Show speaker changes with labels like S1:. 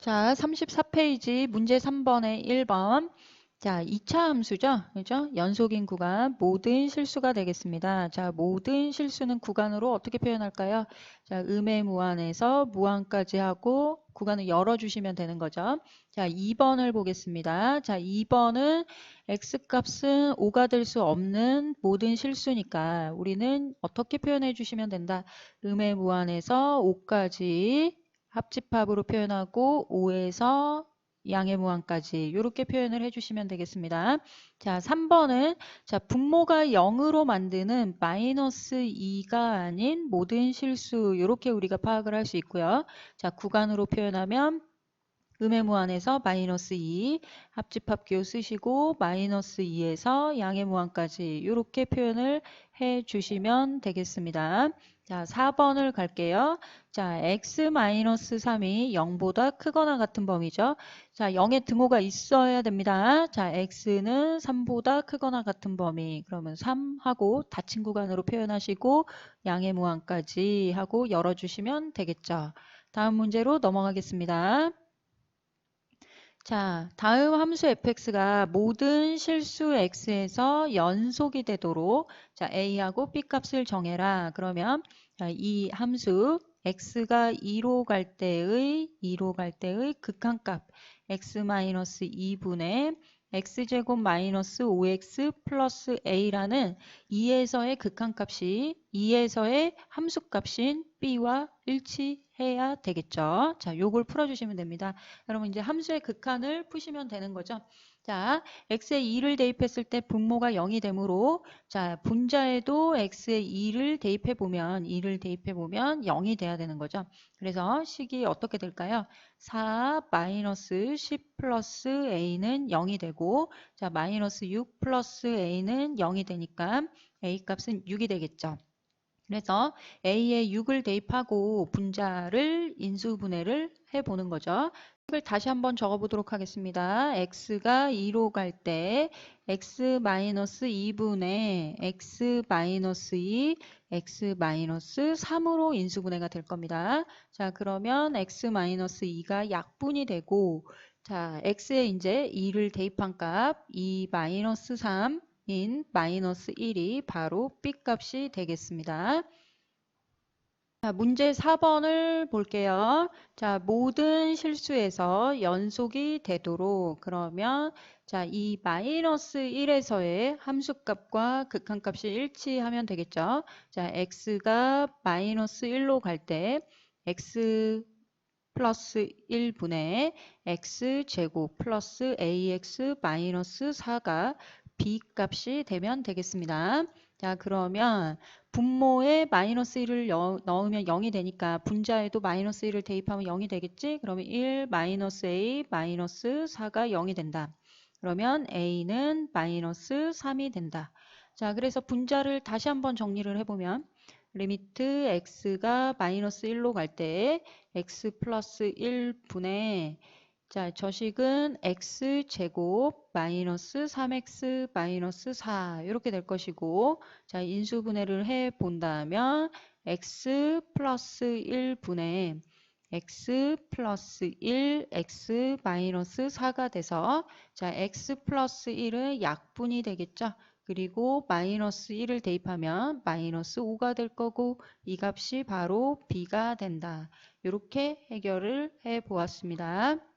S1: 자, 34페이지 문제 3번에 1번. 자, 2차 함수죠. 그죠? 연속인 구간 모든 실수가 되겠습니다. 자, 모든 실수는 구간으로 어떻게 표현할까요? 자, 음의 무한에서 무한까지 하고 구간을 열어 주시면 되는 거죠. 자, 2번을 보겠습니다. 자, 2번은 x값은 5가 될 수 없는 모든 실수니까 우리는 어떻게 표현해 주시면 된다. 음의 무한에서 5까지 합집합으로 표현하고 5에서 양의 무한까지 이렇게 표현을 해주시면 되겠습니다. 자, 3번은 자 분모가 0으로 만드는 마이너스 2가 아닌 모든 실수 이렇게 우리가 파악을 할 수 있고요. 자, 구간으로 표현하면 음의 무한에서 마이너스 2 합집합 기호 쓰시고 마이너스 2에서 양의 무한까지 이렇게 표현을 해 주시면 되겠습니다. 자, 4번을 갈게요. 자, x-3이 0보다 크거나 같은 범위죠. 자, 0의 등호가 있어야 됩니다. 자, x는 3보다 크거나 같은 범위. 그러면 3하고 닫힌 구간으로 표현하시고 양의 무한까지 하고 열어주시면 되겠죠. 다음 문제로 넘어가겠습니다. 자, 다음 함수 fx가 모든 실수 x에서 연속이 되도록 자, a하고 b 값을 정해라. 그러면 자, 이 함수 x가 2로 갈 때의 2로 갈 때의 극한값 x-2분의 x제곱 마이너스 5x 플러스 a라는 2에서의 극한값이 2에서의 함수값인 b와 일치 해야 되겠죠. 자, 요걸 풀어주시면 됩니다. 여러분 이제 함수의 극한을 푸시면 되는 거죠. 자, x에 2를 대입했을 때 분모가 0이 되므로 자, 분자에도 x에 2를 대입해 보면 2를 대입해 보면 0이 돼야 되는 거죠. 그래서 식이 어떻게 될까요? 4 마이너스 10 플러스 a는 0이 되고 자, 마이너스 6 플러스 a는 0이 되니까 a 값은 6이 되겠죠. 그래서 a에 6을 대입하고 분자를 인수분해를 해보는 거죠. 을 다시 한번 적어보도록 하겠습니다. x가 2로 갈 때 x-2분의 x-2, x-3으로 인수분해가 될 겁니다. 자, 그러면 x-2가 약분이 되고 자, x에 이제 2를 대입한 값 2-3 인 마이너스 1이 바로 b 값이 되겠습니다. 자, 문제 4번을 볼게요. 자, 모든 실수에서 연속이 되도록 그러면 자, 이 마이너스 1에서의 함수값과 극한값이 일치하면 되겠죠. 자, x가 마이너스 1로 갈 때 x 플러스 1분의 x제곱 플러스 ax 마이너스 4가 b 값이 되면 되겠습니다. 자, 그러면 분모에 마이너스 1을 넣으면 0이 되니까 분자에도 마이너스 1을 대입하면 0이 되겠지? 그러면 1 마이너스 a 마이너스 4가 0이 된다. 그러면 a는 마이너스 3이 된다. 자, 그래서 분자를 다시 한번 정리를 해보면 리미트 x가 마이너스 1로 갈 때 x 플러스 1분의 자, 저식은 x제곱 마이너스 3x 마이너스 4 이렇게 될 것이고 자, 인수분해를 해 본다면 x 플러스 1분의 x 플러스 1 x 마이너스 4가 돼서 자, x 플러스 1은 약분이 되겠죠. 그리고 마이너스 1을 대입하면 마이너스 5가 될 거고 이 값이 바로 b가 된다. 이렇게 해결을 해 보았습니다.